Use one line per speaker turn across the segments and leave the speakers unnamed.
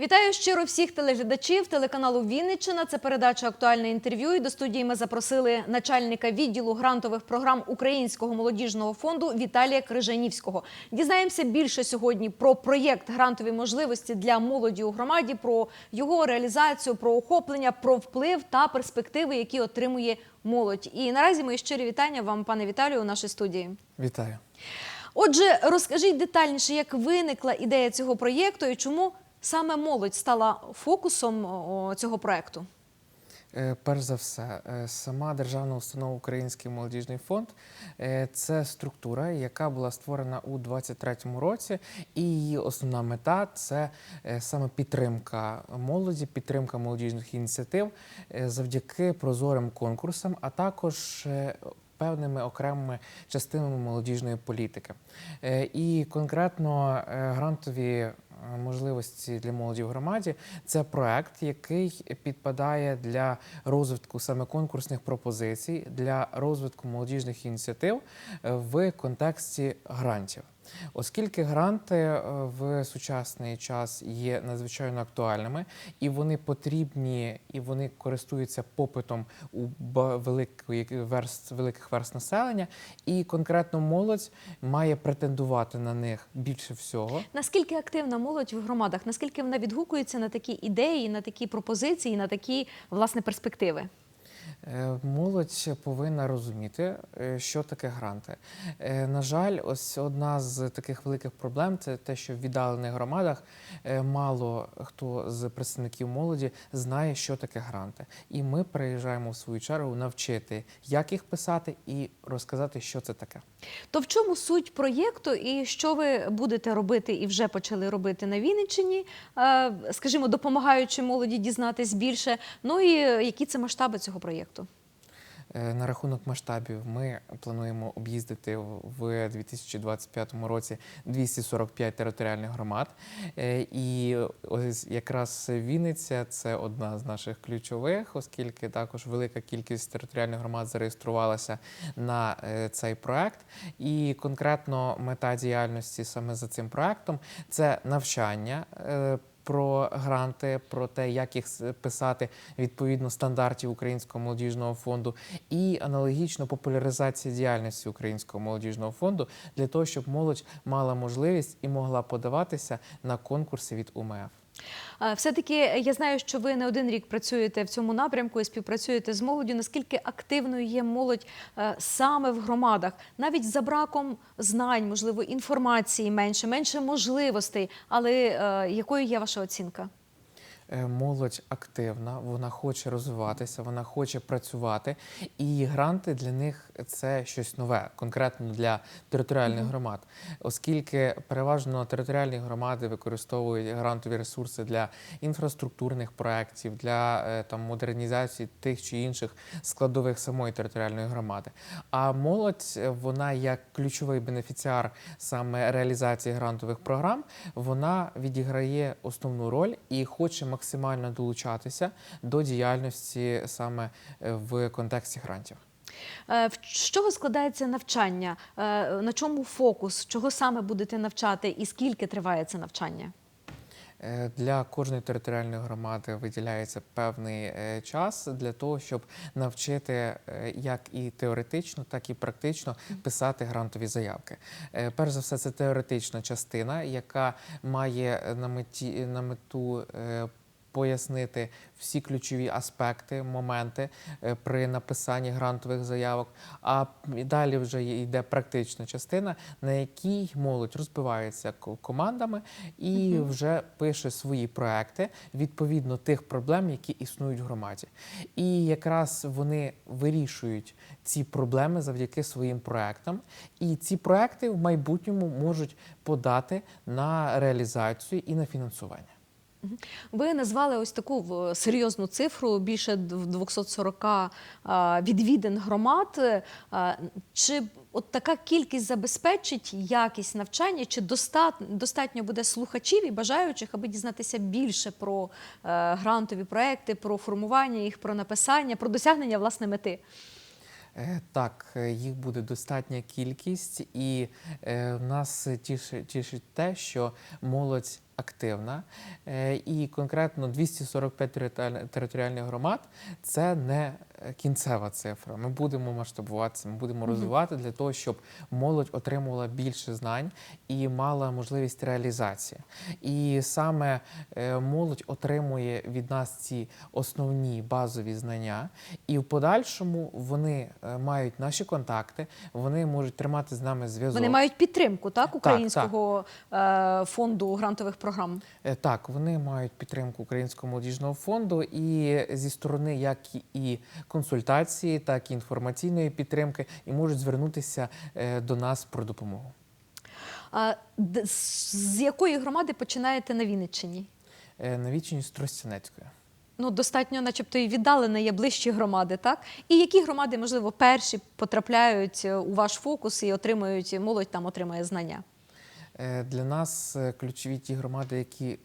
Вітаю щиро всіх телеглядачів телеканалу Вінниччина. Це передача актуальне інтерв'ю. І до студії ми запросили начальника відділу грантових програм Українського молодіжного фонду Віталія Крижанівського. Дізнаємося більше сьогодні про проєкт грантові можливості для молоді у громаді, про його реалізацію, про охоплення, про вплив та перспективи, які отримує молодь. І наразі мої щирі вітання вам, пане Віталію, у нашій студії.
Вітаю.
Отже, розкажіть детальніше, як виникла ідея цього проєкту і чому саме молодь стала фокусом цього проєкту?
Е, Перш за все, е, сама державна установа Український молодіжний фонд е, це структура, яка була створена у 2023 році, і її основна мета це саме підтримка молоді, підтримка молодіжних ініціатив завдяки прозорим конкурсам, а також Певними окремими частинами молодіжної політики. І конкретно грантові можливості для молоді в громаді це проект, який підпадає для розвитку саме конкурсних пропозицій, для розвитку молодіжних ініціатив е, в контексті грантів. Оскільки гранти е, в сучасний час є надзвичайно актуальними, і вони потрібні, і вони користуються попитом у великої верст, великих верст населення, і конкретно молодь має претендувати на них більше всього.
Наскільки активна молодь в громадах? Наскільки вона відгукується на такі ідеї, на такі пропозиції, на такі власне перспективи?
Е, Молодь повинна розуміти, е, що таке гранти. Е, На жаль, ось одна з таких великих проблем це те, що в віддалених громадах мало хто з представників молоді знає, що таке гранти. І ми приїжджаємо в свою чергу навчити, як їх писати, і розказати, що це таке.
То в чому суть проєкту і що ви будете робити і вже почали робити на Вінниччині, скажімо, допомагаючи молоді дізнатись більше? Ну і які це масштаби цього проєкту?
Е, На рахунок масштабів ми плануємо об'їздити в- в 2025 році 245 територіальних громад. Е, І ось якраз Вінниця це одна з наших ключових, оскільки також велика кількість територіальних громад зареєструвалася на е, цей проект. І конкретно мета діяльності саме за цим проектом це навчання. Про гранти, про те, як їх писати відповідно стандартів Українського молодіжного фонду, і аналогічно популяризація діяльності Українського молодіжного фонду для того, щоб молодь мала можливість і могла подаватися на конкурси від УМФ.
Е, Все-таки я знаю, що ви не один рік працюєте в цьому напрямку і співпрацюєте з молоддю. Наскільки активною є молодь е, саме в громадах, навіть за браком знань, можливо, інформації менше, менше можливостей. Але е, якою є ваша оцінка?
Е, Молодь активна, вона хоче розвиватися, вона хоче працювати, і гранти для них це щось нове, конкретно для територіальних громад, оскільки переважно територіальні громади використовують грантові ресурси для інфраструктурних проєктів, для е, там модернізації тих чи інших складових самої територіальної громади. А молодь, е, вона як ключовий бенефіціар саме реалізації грантових програм, вона відіграє основну роль і хоче максимально долучатися до діяльності саме е, в контексті грантів.
Е, в- чого складається навчання? Е, На чому фокус? Чого саме будете навчати і скільки триває це навчання?
Для кожної територіальної громади виділяється певний час для того, щоб навчити як і теоретично, так і практично писати грантові заявки. Перш за все, це теоретична частина, яка має на меті на мету. Пояснити всі ключові аспекти, моменти е, при написанні грантових заявок. А далі вже йде практична частина, на якій молодь розбивається командами і вже пише свої проекти відповідно тих проблем, які існують в громаді. І якраз вони вирішують ці проблеми завдяки своїм проектам. І ці проекти в майбутньому можуть подати на реалізацію і на фінансування.
Ви назвали ось таку серйозну цифру більше дв- 240 відвідин громад. Е, Чи от така кількість забезпечить якість навчання, чи достатньо, достатньо буде слухачів і бажаючих, аби дізнатися більше про е, грантові проекти, про формування їх, про написання, про досягнення власне мети?
Е, Так, е, їх буде достатня кількість, і е, нас тішить, тішить те, що молодь активна. І конкретно 245 територіаль- територіальних громад це не кінцева цифра. Ми будемо масштабуватися, ми будемо розвивати для того, щоб молодь отримувала більше знань і мала можливість реалізації. І саме е, молодь отримує від нас ці основні базові знання, і в подальшому вони е, мають наші контакти, вони можуть тримати з нами зв'язок.
Вони мають підтримку так українського е, фонду грантових програм.
Так, вони мають підтримку Українського молодіжного фонду і зі сторони як і консультації, так і інформаційної підтримки, і можуть звернутися е, до нас про допомогу.
А з з якої громади починаєте на Вінниччині?
Е, На відчині Тростянецької.
Ну, достатньо, начебто, і віддалені є ближчі громади, так? І які громади, можливо, перші потрапляють е, у ваш фокус і отримують молодь там отримує знання?
Для нас ключові ті громади, які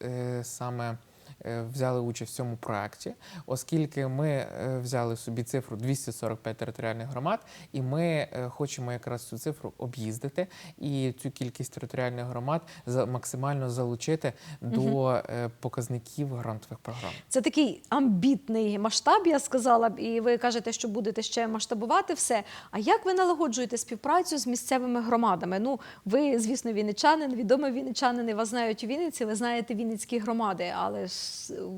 саме взяли участь в цьому проєкті, оскільки ми е, взяли собі цифру 245 територіальних громад, і ми е, хочемо якраз цю цифру об'їздити і цю кількість територіальних громад максимально залучити до е, показників грантових програм.
Це такий амбітний масштаб, я сказала б, і ви кажете, що будете ще масштабувати все. А як ви налагоджуєте співпрацю з місцевими громадами? Ну, ви, звісно, вінничанин, відомий вінничанин, і вас знають у Вінниці, ви знаєте вінницькі громади, але ж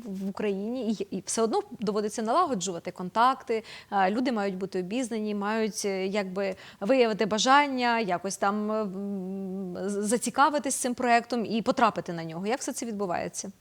в Україні і, все одно доводиться налагоджувати контакти. е, Люди мають бути обізнані, мають е, якби виявити бажання, якось там зацікавитись цим проектом і потрапити на нього. Як все це відбувається?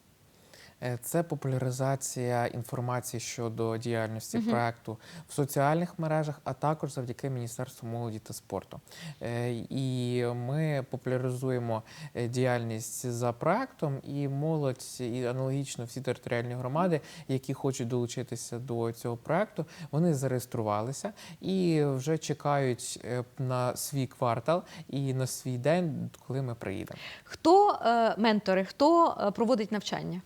Е, Це популяризація інформації щодо діяльності проекту в соціальних мережах, а також завдяки Міністерству молоді та спорту. Е, І ми популяризуємо е, діяльність за проектом, і молодь, і аналогічно всі територіальні громади, які хочуть долучитися до цього проекту, вони зареєструвалися і вже чекають на свій квартал і на свій день, коли ми приїдемо.
Хто ментори, хто проводить навчання?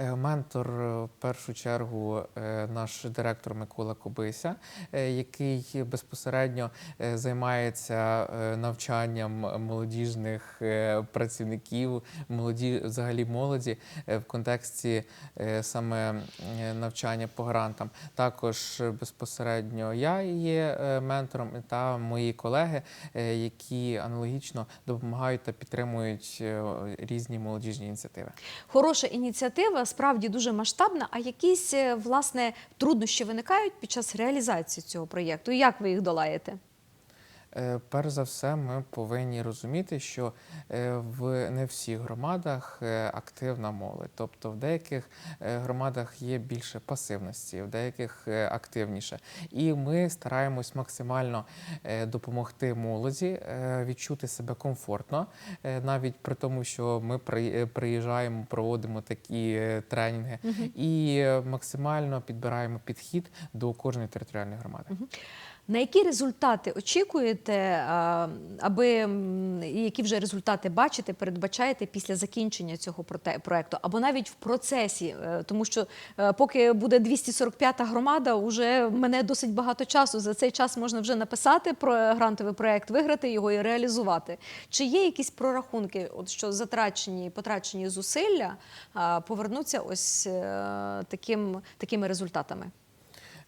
Е, Ментор е, в першу чергу е, наш директор Микола Кобися, який безпосередньо займається навчанням молодіжних працівників, молоді, взагалі молоді в контексті саме навчання по грантам. Також безпосередньо я є ментором та мої колеги, які аналогічно допомагають та підтримують різні молодіжні ініціативи.
Хороша ініціатива, справді дуже масштабна. А якісь е, власне труднощі виникають під час реалізації цього проєкту? Як ви їх долаєте?
Е, Перш за все, ми повинні розуміти, що е, в не всіх громадах е, активна молодь. Тобто в деяких громадах є більше пасивності, в деяких активніше. І ми стараємось максимально допомогти молоді відчути себе комфортно, навіть при тому, що ми при- приїжджаємо, проводимо такі тренінги і е, максимально підбираємо підхід до кожної територіальної громади.
На які результати очікуєте, а, аби які вже результати бачите, передбачаєте після закінчення цього проекту, або навіть в процесі, Е, тому що е, поки буде 245-та громада, вже мене досить багато часу. За цей час можна вже написати про грантовий проект, виграти його і реалізувати. Чи є якісь прорахунки, от що затрачені потрачені зусилля повернуться ось е, таким, такими результатами?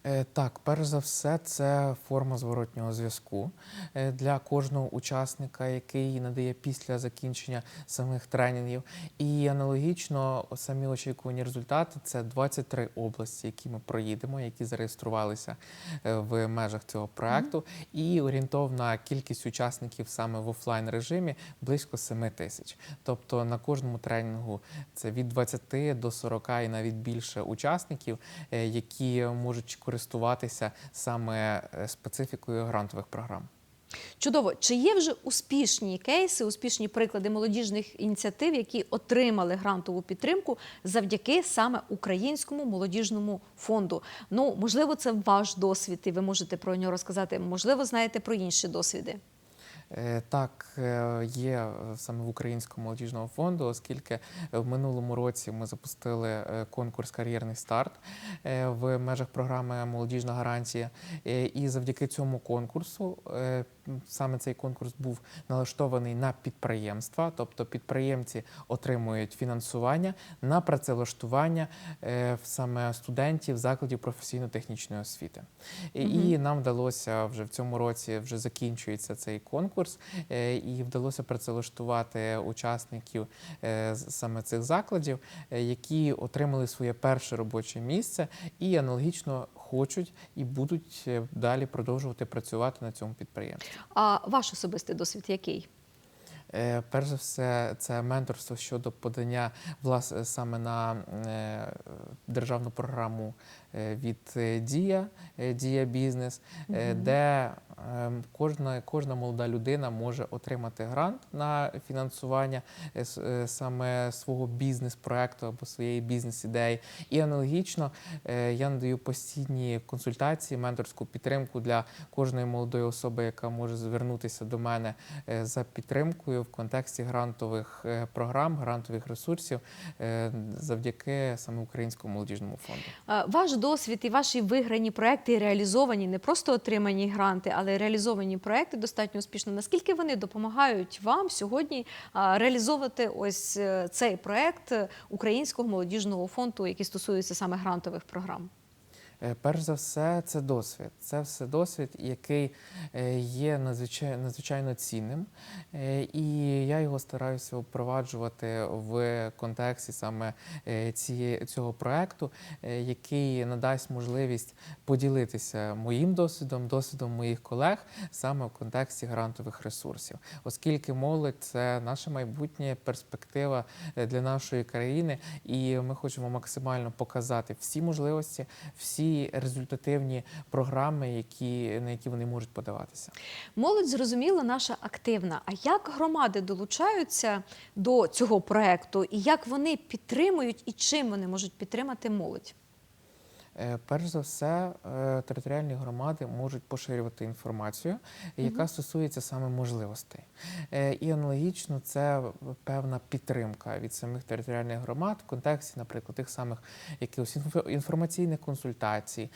Е, Так, перш за все, це форма зворотнього зв'язку е, для кожного учасника, який надає після закінчення самих тренінгів. І аналогічно самі очікувані результати це 23 області, які ми проїдемо, які зареєструвалися е, в межах цього проекту. І орієнтовна кількість учасників саме в офлайн режимі близько 7 тисяч. Тобто на кожному тренінгу це від 20 до 40 і навіть більше учасників, які можуть користуватися саме е, специфікою грантових програм.
Чудово. Чи є вже успішні кейси, успішні приклади молодіжних ініціатив, які отримали грантову підтримку завдяки саме українському молодіжному фонду? Ну, можливо, це ваш досвід, і ви можете про нього розказати. Можливо, знаєте про інші досвіди.
Е, Так, е, є е, саме в Українському молодіжного фонду, оскільки в минулому році ми запустили конкурс Кар'єрний старт в межах програми Молодіжна гарантія. І завдяки цьому конкурсу саме цей конкурс був налаштований на підприємства, тобто підприємці отримують фінансування на працевлаштування е, саме студентів закладів професійно-технічної освіти. І, і нам вдалося вже в цьому році вже закінчується цей конкурс, е, і вдалося працевлаштувати учасників е, саме цих закладів, які отримали своє перше робоче місце і аналогічно хочуть і будуть далі продовжувати працювати на цьому підприємстві.
А ваш особистий досвід який?
Е, Перш за все, це менторство щодо подання влас е, саме на е, державну програму від Дія, Дія Бізнес, е, де кожна, кожна молода людина може отримати грант на фінансування е, е, саме свого бізнес-проекту або своєї бізнес-ідеї. І аналогічно е, я надаю постійні консультації, менторську підтримку для кожної молодої особи, яка може звернутися до мене за підтримкою в контексті грантових програм, грантових ресурсів завдяки саме Українському молодіжному фонду.
Ваш досвід і ваші виграні проекти реалізовані, не просто отримані гранти, але й реалізовані проекти достатньо успішно. Наскільки вони допомагають вам сьогодні реалізовувати ось е, цей проект е, Українського молодіжного фонду, який стосується саме грантових програм?
Е, Перш за все, це досвід. Це все досвід, який е, є надзвичайно, цінним, Е, і я його стараюся впроваджувати в контексті саме цієї, цього проекту, який надасть можливість поділитися моїм досвідом, досвідом моїх колег саме в контексті грантових ресурсів, оскільки молодь це наша майбутня перспектива для нашої країни, і ми хочемо максимально показати всі можливості, всі результативні програми, які, на які вони можуть подаватися.
Молодь зрозуміла, наша активна. А як громади долучаються до цього проекту, і як вони підтримують, і чим вони можуть підтримати молодь?
Е, Перш за все, е, територіальні громади можуть поширювати інформацію, яка стосується саме можливостей. Е, І аналогічно це певна підтримка від самих територіальних громад в контексті, наприклад, тих самих якихось інформаційних консультацій,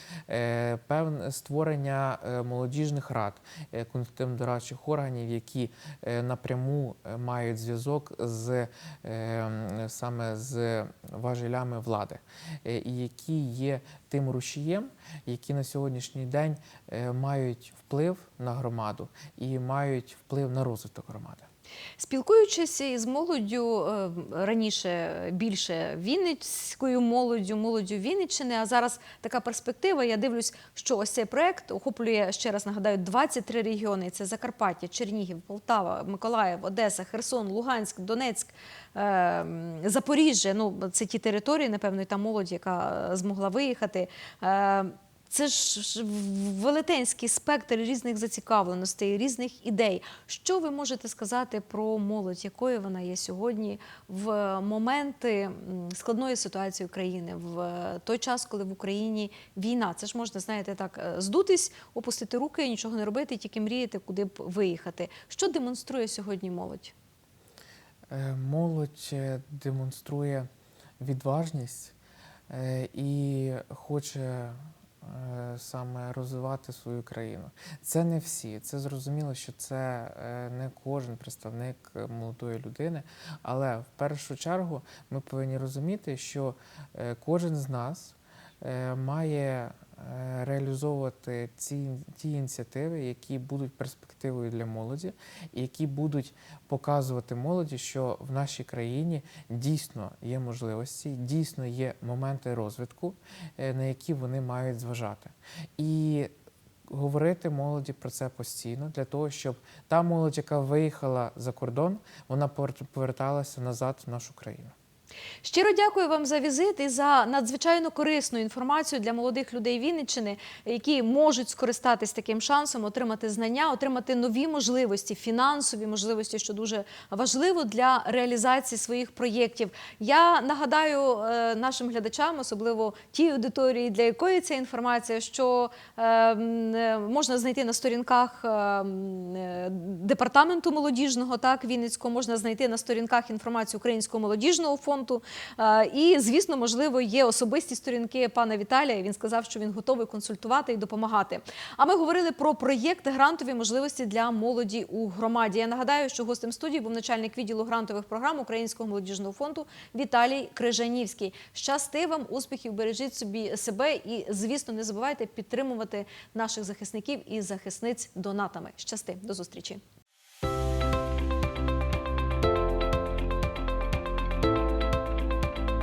певне створення молодіжних рад, е, консультативно-дорадчих органів, які напряму мають зв'язок з саме з важелями влади, і які є тим рушієм, які на сьогоднішній день е, мають вплив на громаду і мають вплив на розвиток громади.
Спілкуючись із молоддю е, раніше більше Вінницькою молоддю, молоддю Вінниччини, а зараз така перспектива. Я дивлюсь, що ось цей проект охоплює ще раз нагадаю 23 регіони. Це Закарпаття, Чернігів, Полтава, Миколаїв, Одеса, Херсон, Луганськ, Донецьк, е, Запоріжжя. Ну це ті території, напевно, і та молодь, яка е, змогла виїхати. Е, Це ж велетенський спектр різних зацікавленостей, різних ідей. Що ви можете сказати про молодь, якою вона є сьогодні в моменти складної ситуації України, в той час, коли в Україні війна? Це ж можна, знаєте, так е, здутись, опустити руки, нічого не робити, тільки мріяти, куди б виїхати. Що демонструє сьогодні молодь?
Е, Молодь е, демонструє відважність е, і хоче е, саме розвивати свою країну. Це не всі. Це зрозуміло, що це е, не кожен представник е, молодої людини, але в першу чергу ми повинні розуміти, що е, кожен з нас е, має е, реалізовувати ці ті ініціативи, які будуть перспективою для молоді, і які будуть показувати молоді, що в нашій країні дійсно є можливості, дійсно є моменти розвитку, е, на які вони мають зважати. І говорити молоді про це постійно, для того, щоб та молодь, яка виїхала за кордон, вона повер- поверталася назад в нашу країну.
Щиро дякую вам за візит і за надзвичайно корисну інформацію для молодих людей Вінниччини, які можуть скористатись таким шансом, отримати знання, отримати нові можливості, фінансові можливості, що дуже важливо для реалізації своїх проєктів. Я нагадаю е, нашим глядачам, особливо тій аудиторії, для якої ця інформація, що е, е, можна знайти на сторінках департаменту молодіжного, так Вінницького, можна знайти на сторінках інформацію Українського молодіжного фонду. Е, І, звісно, можливо, є особисті сторінки пана Віталія. Він сказав, що він готовий консультувати і допомагати. А ми говорили про проєкт грантові можливості для молоді у громаді. Я нагадаю, що гостем студії був начальник відділу грантових програм Українського молодіжного фонду Віталій Крижанівський. Щасти вам, успіхів, бережіть собі себе і, звісно, не забувайте підтримувати наших захисників і захисниць донатами. Щасти, до зустрічі.